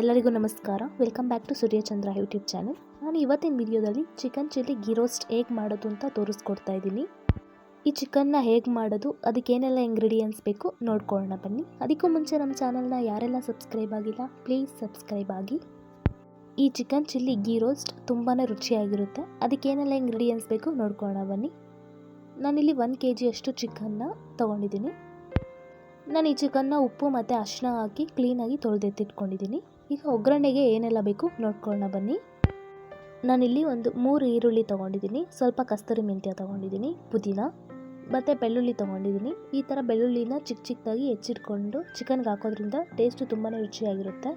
ಎಲ್ಲರಿಗೂ ನಮಸ್ಕಾರ. Welcome back to Suryachandra YouTube channel ನಾನು ಇವತ್ತಿನ ವಿಡಿಯೋದಲ್ಲಿ ಚಿಕನ್ ಚಿಲ್ಲಿ ಗೀ ರೋಸ್ಟ್ ಹೇಗೆ ಮಾಡೋದು ಅಂತ ತೋರಿಸ್ಕೊಡ್ತಾ ಇದ್ದೀನಿ. ಈ ಚಿಕನ್ನ ಹೇಗೆ ಮಾಡೋದು ಅದಕ್ಕೇನೆಲ್ಲ ಇಂಗ್ರೀಡಿಯೆಂಟ್ಸ್ ಬೇಕು ನೋಡ್ಕೊಳ್ಳೋಣ ಬನ್ನಿ. ಅದಕ್ಕೂ ಮುಂಚೆ ನಮ್ಮ ಚಾನಲ್ನ ಯಾರೆಲ್ಲ ಸಬ್ಸ್ಕ್ರೈಬ್ ಆಗಿಲ್ಲ ಪ್ಲೀಸ್ ಸಬ್ಸ್ಕ್ರೈಬ್ ಆಗಿ. ಈ ಚಿಕನ್ ಚಿಲ್ಲಿ ಗೀ ರೋಸ್ಟ್ ತುಂಬಾ ರುಚಿಯಾಗಿರುತ್ತೆ. ಅದಕ್ಕೇನೆಲ್ಲ ಇಂಗ್ರೀಡಿಯೆಂಟ್ಸ್ ಬೇಕು ನೋಡ್ಕೊಳ್ಳೋಣ ಬನ್ನಿ. ನಾನಿಲ್ಲಿ ಒನ್ ಕೆ ಜಿಯಷ್ಟು ಚಿಕನ್ನ ತೊಗೊಂಡಿದ್ದೀನಿ. ನಾನು ಈ ಚಿಕನ್ನ ಉಪ್ಪು ಮತ್ತು ಅರಿಶಿನ ಹಾಕಿ ಕ್ಲೀನಾಗಿ ತೊಳೆದೆತ್ತಿಟ್ಕೊಂಡಿದ್ದೀನಿ ಈಗ ಒಗ್ಗರಣೆಗೆ ಏನೆಲ್ಲ ಬೇಕು ನೋಡ್ಕೊಳ್ಳೋಣ ಬನ್ನಿ. ನಾನಿಲ್ಲಿ ಒಂದು ಮೂರು ಈರುಳ್ಳಿ ತೊಗೊಂಡಿದ್ದೀನಿ, ಸ್ವಲ್ಪ ಕಸ್ತೂರಿ ಮೆಂತ್ಯ ತೊಗೊಂಡಿದ್ದೀನಿ, ಪುದೀನ, ಮತ್ತು ಬೆಳ್ಳುಳ್ಳಿ ತೊಗೊಂಡಿದ್ದೀನಿ. ಈ ಥರ ಬೆಳ್ಳುಳ್ಳಿನ ಚಿಕ್ಕ ಚಿಕ್ಕದಾಗಿ ಹೆಚ್ಚಿಟ್ಕೊಂಡು ಚಿಕನ್ಗೆ ಹಾಕೋದ್ರಿಂದ ಟೇಸ್ಟು ತುಂಬಾ ರುಚಿಯಾಗಿರುತ್ತೆ.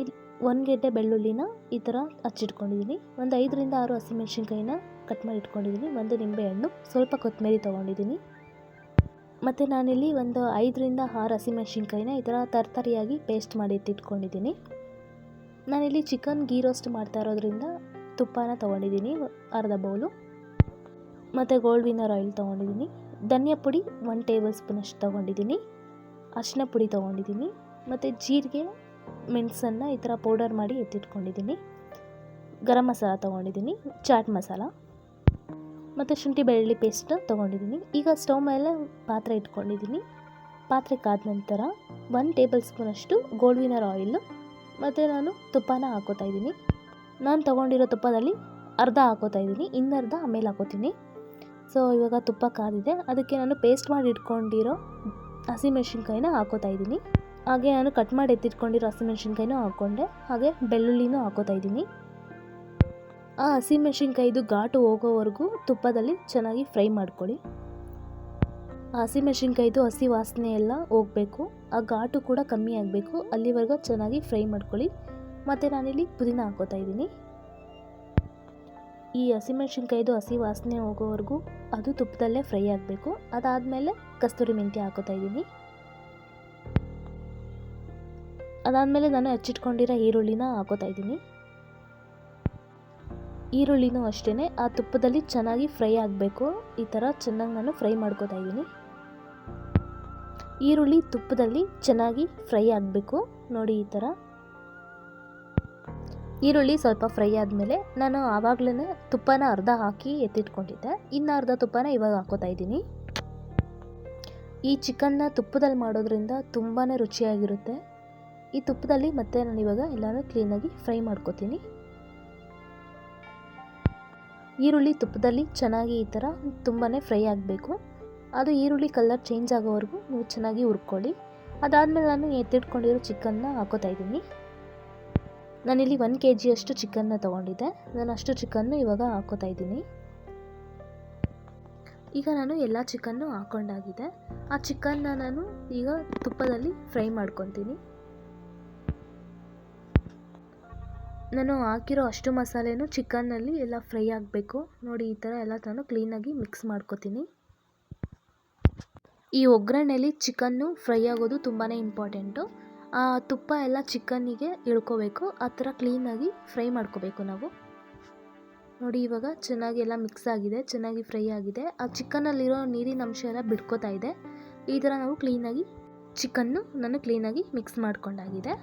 ಇಲ್ಲಿ ಒಂದು ಗೆಡ್ಡೆ ಬೆಳ್ಳುಳ್ಳಿನ ಈ ಥರ ಹಚ್ಚಿಟ್ಕೊಂಡಿದ್ದೀನಿ. ಒಂದು ಐದರಿಂದ ಆರು ಹಸಿಮೆಣಸಿನ್ಕಾಯಿನ ಕಟ್ ಮಾಡಿ ಇಟ್ಕೊಂಡಿದ್ದೀನಿ. ಒಂದು ನಿಂಬೆಹಣ್ಣು, ಸ್ವಲ್ಪ ಕೊತ್ತಂಬರಿ ತೊಗೊಂಡಿದ್ದೀನಿ. ಮತ್ತು ನಾನಿಲ್ಲಿ ಒಂದು ಐದರಿಂದ ಆರು ಹಸಿಮೆಣ್ಸಿನ್ಕಾಯಿನ ಈ ಥರ ತರತರಿಯಾಗಿ ಪೇಸ್ಟ್ ಮಾಡಿ ಎತ್ತಿಟ್ಕೊಂಡಿದ್ದೀನಿ ನಾನಿಲ್ಲಿ ಚಿಕನ್ ಗೀ ರೋಸ್ಟ್ ಮಾಡ್ತಾ ಇರೋದ್ರಿಂದ ತುಪ್ಪನ ತೊಗೊಂಡಿದ್ದೀನಿ, ಅರ್ಧ ಬೌಲು ಮತ್ತು ಗೋಲ್ಡ್ ವಿನ್ನರ್ ಆಯಿಲ್ ತೊಗೊಂಡಿದ್ದೀನಿ. ಧನಿಯಾ ಪುಡಿ ಒನ್ ಟೇಬಲ್ ಸ್ಪೂನಷ್ಟು ತೊಗೊಂಡಿದ್ದೀನಿ. ಅರಿಶಿನ ಪುಡಿ ತೊಗೊಂಡಿದ್ದೀನಿ. ಮತ್ತು ಜೀರಿಗೆ, ಮೆಣಸನ್ನು ಈ ಥರ ಪೌಡರ್ ಮಾಡಿ ಎತ್ತಿಟ್ಕೊಂಡಿದ್ದೀನಿ. ಗರಂ ಮಸಾಲ ತೊಗೊಂಡಿದ್ದೀನಿ, ಚಾಟ್ ಮಸಾಲ. ಮತ್ತು ಶುಂಠಿ ಬೆಳ್ಳುಳ್ಳಿ ಪೇಸ್ಟ್ ತೊಗೊಂಡಿದ್ದೀನಿ. ಈಗ ಸ್ಟವ್ ಮೇಲೆ ಪಾತ್ರೆ ಇಟ್ಕೊಂಡಿದ್ದೀನಿ. ಪಾತ್ರೆ ಕಾದ ನಂತರ ಒನ್ ಟೇಬಲ್ ಸ್ಪೂನಷ್ಟು ಗೋಲ್ಡ್ ವಿನರ್ ಆಯಿಲು ಮತ್ತು ನಾನು ತುಪ್ಪನ ಹಾಕೋತಾ ಇದ್ದೀನಿ. ನಾನು ತೊಗೊಂಡಿರೋ ತುಪ್ಪದಲ್ಲಿ ಅರ್ಧ ಹಾಕೋತಾ ಇದ್ದೀನಿ. ಇನ್ನರ್ಧ ಆಮೇಲೆ ಹಾಕೋತೀನಿ. ಸೊ ಇವಾಗ ತುಪ್ಪ ಕಾದಿದೆ. ಅದಕ್ಕೆ ನಾನು ಪೇಸ್ಟ್ ಮಾಡಿ ಇಟ್ಕೊಂಡಿರೋ ಹಸಿಮೆಣ್ಸಿನ್ಕಾಯಿನ ಹಾಕೋತಾ ಇದ್ದೀನಿ. ಹಾಗೆ ನಾನು ಕಟ್ ಮಾಡಿ ಎತ್ತಿಟ್ಕೊಂಡಿರೋ ಹಸಿಮೆಣ್ಸಿನ್ಕಾಯಿನೂ ಹಾಕ್ಕೊಂಡೆ. ಹಾಗೆ ಬೆಳ್ಳುಳ್ಳಿನೂ ಹಾಕೋತಾ ಇದ್ದೀನಿ. ಆ ಹಸಿಮೆಣ್ಸಿನ್ಕಾಯಿದು ಘಾಟು ಹೋಗೋವರೆಗೂ ತುಪ್ಪದಲ್ಲಿ ಚೆನ್ನಾಗಿ ಫ್ರೈ ಮಾಡ್ಕೊಳ್ಳಿ. ಆ ಹಸಿಮೆಣ್ಸಿನ್ಕಾಯಿದು ಹಸಿ ವಾಸನೆ ಎಲ್ಲ ಹೋಗಬೇಕು. ಆ ಘಾಟು ಕೂಡ ಕಮ್ಮಿ ಆಗಬೇಕು. ಅಲ್ಲಿವರೆಗೂ ಚೆನ್ನಾಗಿ ಫ್ರೈ ಮಾಡ್ಕೊಳ್ಳಿ. ಮತ್ತು ನಾನಿಲ್ಲಿ ಪುದೀನ ಹಾಕೋತಾ ಇದ್ದೀನಿ. ಈ ಹಸಿಮೆಣ್ಸಿನ್ಕಾಯಿದು ಹಸಿ ವಾಸನೆ ಹೋಗೋವರೆಗೂ ಅದು ತುಪ್ಪದಲ್ಲೇ ಫ್ರೈ ಆಗಬೇಕು. ಅದಾದಮೇಲೆ ಕಸ್ತೂರಿ ಮೆಂತ್ಯ ಹಾಕೋತಾ ಇದ್ದೀನಿ. ಅದಾದಮೇಲೆ ನಾನು ಹಚ್ಚಿಟ್ಕೊಂಡಿರೋ ಈರುಳ್ಳಿನ ಹಾಕೋತಾ ಇದ್ದೀನಿ. ಈರುಳ್ಳಿನೂ ಅಷ್ಟೇ ಆ ತುಪ್ಪದಲ್ಲಿ ಚೆನ್ನಾಗಿ ಫ್ರೈ ಆಗಬೇಕು. ಈ ಥರ ಚೆನ್ನಾಗಿ ನಾನು ಫ್ರೈ ಮಾಡ್ಕೋತಾ ಇದ್ದೀನಿ. ಈರುಳ್ಳಿ ತುಪ್ಪದಲ್ಲಿ ಚೆನ್ನಾಗಿ ಫ್ರೈ ಆಗಬೇಕು. ನೋಡಿ ಈ ಥರ ಈರುಳ್ಳಿ ಸ್ವಲ್ಪ ಫ್ರೈ ಆದಮೇಲೆ ನಾನು ಆವಾಗಲೇ ತುಪ್ಪನ ಅರ್ಧ ಹಾಕಿ ಎತ್ತಿಟ್ಕೊಂಡಿದ್ದೆ. ಇನ್ನು ಅರ್ಧ ತುಪ್ಪನ ಇವಾಗ ಹಾಕೋತಾ ಇದ್ದೀನಿ. ಈ ಚಿಕನ್ನ ತುಪ್ಪದಲ್ಲಿ ಮಾಡೋದ್ರಿಂದ ತುಂಬಾ ರುಚಿಯಾಗಿರುತ್ತೆ. ಈ ತುಪ್ಪದಲ್ಲಿ ಮತ್ತೆ ನಾನು ಇವಾಗ ಎಲ್ಲನೂ ಕ್ಲೀನಾಗಿ ಫ್ರೈ ಮಾಡ್ಕೋತೀನಿ. ಈರುಳ್ಳಿ ತುಪ್ಪದಲ್ಲಿ ಚೆನ್ನಾಗಿ ಈ ಥರ ತುಂಬಾ ಫ್ರೈ ಆಗಬೇಕು. ಅದು ಈರುಳ್ಳಿ ಕಲರ್ ಚೇಂಜ್ ಆಗೋವರೆಗೂ ನೀವು ಚೆನ್ನಾಗಿ ಹುರ್ಕೊಳ್ಳಿ. ಅದಾದಮೇಲೆ ನಾನು ಎತ್ತಿಟ್ಕೊಂಡಿರೋ ಚಿಕನ್ನ ಹಾಕೋತಾ ಇದ್ದೀನಿ. ನಾನಿಲ್ಲಿ ಒನ್ ಕೆ ಜಿಯಷ್ಟು ಚಿಕನ್ನ ತೊಗೊಂಡಿದ್ದೆ. ನಾನು ಅಷ್ಟು ಚಿಕನ್ನು ಇವಾಗ ಹಾಕೋತಾ ಇದ್ದೀನಿ. ಈಗ ನಾನು ಎಲ್ಲ ಚಿಕನ್ನು ಹಾಕೊಂಡಾಗಿದೆ. ಆ ಚಿಕನ್ನ ನಾನು ಈಗ ತುಪ್ಪದಲ್ಲಿ ಫ್ರೈ ಮಾಡ್ಕೊತೀನಿ. ನಾನು ಹಾಕಿರೋ ಅಷ್ಟು ಮಸಾಲೆನೂ ಚಿಕನ್ನಲ್ಲಿ ಎಲ್ಲ ಫ್ರೈ ಆಗಬೇಕು. ನೋಡಿ, ಈ ಥರ ಎಲ್ಲ ನಾನು ಕ್ಲೀನಾಗಿ ಮಿಕ್ಸ್ ಮಾಡ್ಕೊತೀನಿ. ಈ ಒಗ್ಗರಣೆಯಲ್ಲಿ ಚಿಕನ್ನು ಫ್ರೈ ಆಗೋದು ತುಂಬಾ ಇಂಪಾರ್ಟೆಂಟು. ಆ ತುಪ್ಪ ಎಲ್ಲ ಚಿಕನ್ನಿಗೆ ಇಳ್ಕೋಬೇಕು. ಆ ಥರ ಕ್ಲೀನಾಗಿ ಫ್ರೈ ಮಾಡ್ಕೋಬೇಕು ನಾವು. ನೋಡಿ, ಇವಾಗ ಚೆನ್ನಾಗಿ ಎಲ್ಲ ಮಿಕ್ಸ್ ಆಗಿದೆ, ಚೆನ್ನಾಗಿ ಫ್ರೈ ಆಗಿದೆ. ಆ ಚಿಕನ್ನಲ್ಲಿರೋ ನೀರಿನ ಅಂಶ ಎಲ್ಲ ಬಿಡ್ಕೋತಾ ಇದೆ. ಈ ಥರ ನಾವು ಕ್ಲೀನಾಗಿ ಚಿಕನ್ನು ನಾನು ಕ್ಲೀನಾಗಿ ಮಿಕ್ಸ್ ಮಾಡ್ಕೊಂಡಾಗಿದೆ.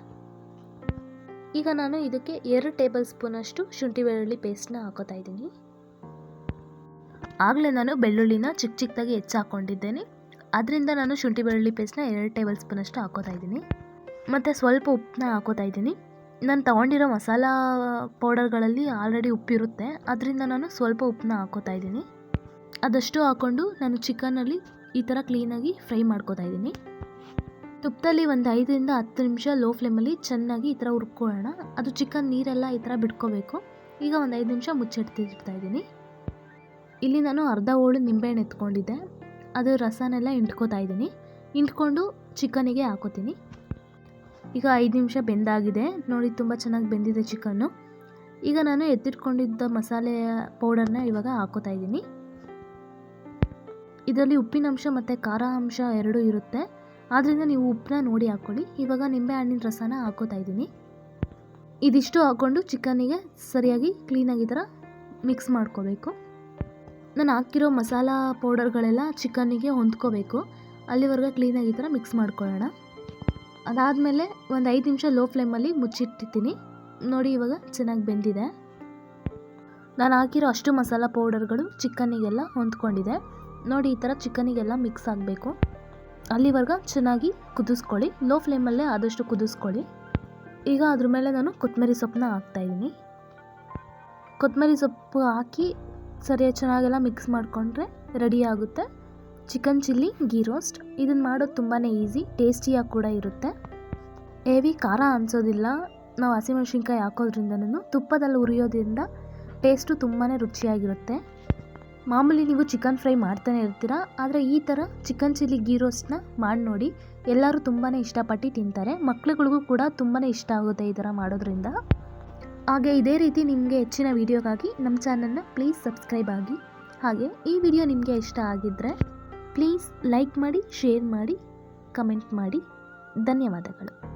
ಈಗ ನಾನು ಇದಕ್ಕೆ ಎರಡು ಟೇಬಲ್ ಸ್ಪೂನಷ್ಟು ಶುಂಠಿ ಬೆಳ್ಳುಳ್ಳಿ ಪೇಸ್ಟ್ನ ಹಾಕೋತಾ ಇದ್ದೀನಿ. ಆಗಲೇ ನಾನು ಬೆಳ್ಳುಳ್ಳಿನ ಚಿಕ್ಕ ಚಿಕ್ಕದಾಗಿ ಹೆಚ್ಚು ಹಾಕ್ಕೊಂಡಿದ್ದೇನೆ ಅದರಿಂದ ನಾನು ಶುಂಠಿ ಬೆಳ್ಳುಳ್ಳಿ ಪೇಸ್ಟ್ನ ಎರಡು ಟೇಬಲ್ ಸ್ಪೂನಷ್ಟು ಹಾಕೋತಾ ಇದ್ದೀನಿ. ಮತ್ತು ಸ್ವಲ್ಪ ಉಪ್ಪನ್ನ ಹಾಕೋತಾ ಇದ್ದೀನಿ. ನಾನು ತೊಗೊಂಡಿರೋ ಮಸಾಲ ಪೌಡರ್ಗಳಲ್ಲಿ ಆಲ್ರೆಡಿ ಉಪ್ಪಿರುತ್ತೆ. ಅದರಿಂದ ನಾನು ಸ್ವಲ್ಪ ಉಪ್ಪನ್ನ ಹಾಕೋತಾ ಇದ್ದೀನಿ. ಅದಷ್ಟು ಹಾಕ್ಕೊಂಡು ನಾನು ಚಿಕನಲ್ಲಿ ಈ ಥರ ಕ್ಲೀನಾಗಿ ಫ್ರೈ ಮಾಡ್ಕೋತಾ ಇದ್ದೀನಿ. ತುಪ್ಪದಲ್ಲಿ ಒಂದು ಐದರಿಂದ ಹತ್ತು ನಿಮಿಷ ಲೋ ಫ್ಲೇಮಲ್ಲಿ ಚೆನ್ನಾಗಿ ಈ ಥರ ಹುರ್ಕೊಳ್ಳೋಣ. ಅದು ಚಿಕನ್ ನೀರೆಲ್ಲ ಈ ಥರ ಬಿಟ್ಕೋಬೇಕು. ಈಗ ಒಂದು ಐದು ನಿಮಿಷ ಮುಚ್ಚಿಡ್ತಿರ್ತಾ ಇದ್ದೀನಿ. ಇಲ್ಲಿ ನಾನು ಅರ್ಧ ಹೋಳು ನಿಂಬೆಹಣ್ಣು ಎತ್ಕೊಂಡಿದ್ದೆ. ಅದು ರಸನೆಲ್ಲ ಇಂಟ್ಕೋತಾ ಇದ್ದೀನಿ. ಇಂಟ್ಕೊಂಡು ಚಿಕನಿಗೆ ಹಾಕೋತೀನಿ. ಈಗ ಐದು ನಿಮಿಷ ಬೆಂದಾಗಿದೆ. ನೋಡಿ, ತುಂಬ ಚೆನ್ನಾಗಿ ಬೆಂದಿದೆ ಚಿಕನ್ನು. ಈಗ ನಾನು ಎತ್ತಿಟ್ಕೊಂಡಿದ್ದ ಮಸಾಲೆ ಪೌಡರ್ನ ಇವಾಗ ಹಾಕೋತಾ ಇದ್ದೀನಿ. ಇದರಲ್ಲಿ ಉಪ್ಪಿನ ಅಂಶ ಮತ್ತು ಖಾರ ಅಂಶ ಎರಡೂ ಇರುತ್ತೆ. ಆದ್ದರಿಂದ ನೀವು ಉಪ್ಪನ್ನ ನೋಡಿ ಹಾಕ್ಕೊಳ್ಳಿ. ಇವಾಗ ನಿಂಬೆ ಹಣ್ಣಿನ ರಸನ ಹಾಕೋತಾ ಇದ್ದೀನಿ. ಇದಿಷ್ಟು ಹಾಕ್ಕೊಂಡು ಚಿಕನ್ನಿಗೆ ಸರಿಯಾಗಿ ಕ್ಲೀನಾಗಿ ಥರ ಮಿಕ್ಸ್ ಮಾಡ್ಕೋಬೇಕು. ನಾನು ಹಾಕಿರೋ ಮಸಾಲ ಪೌಡರ್ಗಳೆಲ್ಲ ಚಿಕನ್ನಿಗೆ ಹೊಂದ್ಕೋಬೇಕು. ಅಲ್ಲಿವರೆಗೆ ಕ್ಲೀನಾಗಿ ಈ ಥರ ಮಿಕ್ಸ್ ಮಾಡ್ಕೊಳ್ಳೋಣ. ಅದಾದಮೇಲೆ ಒಂದು ಐದು ನಿಮಿಷ ಲೋ ಫ್ಲೇಮಲ್ಲಿ ಮುಚ್ಚಿಟ್ಟಿರ್ತೀನಿ ನೋಡಿ ಇವಾಗ ಚೆನ್ನಾಗಿ ಬೆಂದಿದೆ. ನಾನು ಹಾಕಿರೋ ಅಷ್ಟು ಮಸಾಲ ಪೌಡರ್ಗಳು ಚಿಕನ್ನಿಗೆಲ್ಲ ಹೊಂದ್ಕೊಂಡಿದೆ. ನೋಡಿ ಈ ಥರ ಚಿಕನ್ನಿಗೆಲ್ಲ ಮಿಕ್ಸ್ ಆಗಬೇಕು. ಅಲ್ಲಿವರೆಗೆ ಚೆನ್ನಾಗಿ ಕುದಿಸ್ಕೊಳ್ಳಿ. ಲೋ ಫ್ಲೇಮಲ್ಲೇ ಆದಷ್ಟು ಕುದಿಸ್ಕೊಳ್ಳಿ. ಈಗ ಅದ್ರ ಮೇಲೆ ನಾನು ಕೊತ್ತಂಬರಿ ಸೊಪ್ಪನ್ನ ಹಾಕ್ತಾಯಿದ್ದೀನಿ ಕೊತ್ತಂಬರಿ ಸೊಪ್ಪು ಹಾಕಿ ಸರಿಯಾಗಿ ಚೆನ್ನಾಗೆಲ್ಲ ಮಿಕ್ಸ್ ಮಾಡಿಕೊಂಡ್ರೆ ರೆಡಿ ಆಗುತ್ತೆ. ಚಿಕನ್ ಚಿಲ್ಲಿ ಗೀ ರೋಸ್ಟ್ ಇದನ್ನು ಮಾಡೋದು ತುಂಬಾ ಈಸಿ ಟೇಸ್ಟಿಯಾಗಿ ಕೂಡ ಇರುತ್ತೆ. ಹೇವಿ ಖಾರ ಅನಿಸೋದಿಲ್ಲ. ನಾವು ಹಸಿಮೆಣ್ಸಿನ್ಕಾಯಿ ಹಾಕೋದ್ರಿಂದನೂ ತುಪ್ಪದಲ್ಲಿ ಉರಿಯೋದ್ರಿಂದ ಟೇಸ್ಟು ತುಂಬಾ ರುಚಿಯಾಗಿರುತ್ತೆ. ಮಾಮೂಲಿ ನೀವು ಚಿಕನ್ ಫ್ರೈ ಮಾಡ್ತಾನೆ ಇರ್ತೀರ, ಆದರೆ ಈ ಥರ ಚಿಕನ್ ಚಿಲ್ಲಿ ಗೀ ರೋಸ್ಟ್ನ ಮಾಡಿ ನೋಡಿ. ಎಲ್ಲರೂ ತುಂಬಾ ಇಷ್ಟಪಟ್ಟು ತಿಂತಾರೆ, ಮಕ್ಳುಗಳಿಗೂ ಕೂಡ ತುಂಬಾ ಇಷ್ಟ ಆಗುತ್ತೆ ಈ ಥರ ಮಾಡೋದ್ರಿಂದ. ಹಾಗೆ ಇದೇ ರೀತಿ ನಿಮಗೆ ಹೆಚ್ಚಿನ ವೀಡಿಯೋಗಾಗಿ ನಮ್ಮ ಚಾನಲ್ನ ಪ್ಲೀಸ್ ಸಬ್ಸ್ಕ್ರೈಬ್ ಆಗಿ. ಹಾಗೆ ಈ ವಿಡಿಯೋ ನಿಮಗೆ ಇಷ್ಟ ಆಗಿದ್ದರೆ ಪ್ಲೀಸ್ ಲೈಕ್ ಮಾಡಿ ಶೇರ್ ಮಾಡಿ ಕಮೆಂಟ್ ಮಾಡಿ. ಧನ್ಯವಾದಗಳು.